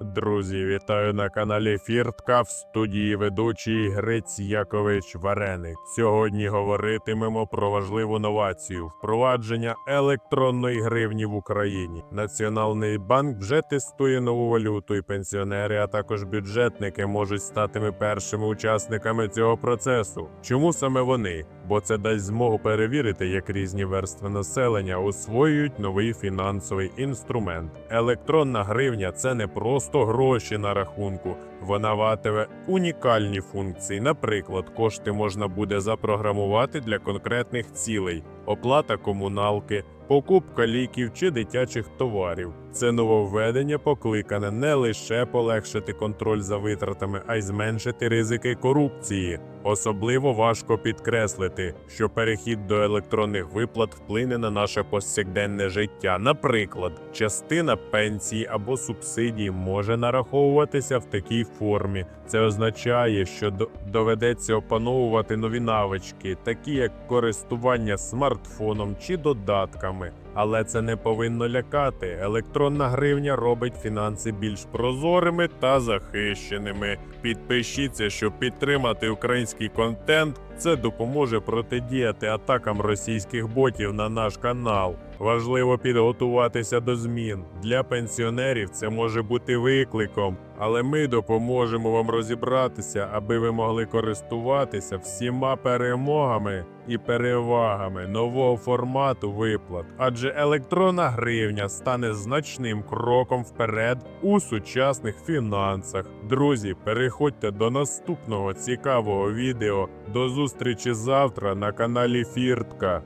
Друзі, вітаю на каналі Фіртка в студії ведучий Грець Якович Вареник. Сьогодні говоритимемо про важливу новацію впровадження електронної гривні в Україні. Національний банк вже тестує нову валюту, і пенсіонери, а також бюджетники можуть стати першими учасниками цього процесу. Чому саме вони? Бо це дасть змогу перевірити, як різні верстви населення освоюють новий фінансовий інструмент. Електронна гривня це не просто гроші на рахунку. Вона ватиме унікальні функції. Наприклад, кошти можна буде запрограмувати для конкретних цілей: оплата комуналки, покупка ліків чи дитячих товарів. Це нововведення покликане не лише полегшити контроль за витратами, а й зменшити ризики корупції. Особливо важко підкреслити, що перехід до електронних виплат вплине на наше повсякденне життя. Наприклад, частина пенсії або субсидій може нараховуватися в такій формі. Це означає, що доведеться опановувати нові навички, такі як користування смартфоном чи додатками. програми. Але це не повинно лякати. Електронна гривня робить фінанси більш прозорими та захищеними. Підпишіться, щоб підтримати український контент. Це допоможе протидіяти атакам російських ботів на наш канал. Важливо підготуватися до змін. Для пенсіонерів це може бути викликом, але ми допоможемо вам розібратися, аби ви могли користуватися всіма перемогами і перевагами нового формату виплат. Адже електронна гривня стане значним кроком вперед у сучасних фінансах. Друзі, переходьте до наступного цікавого відео. До зустрічі завтра на каналі Фіртка.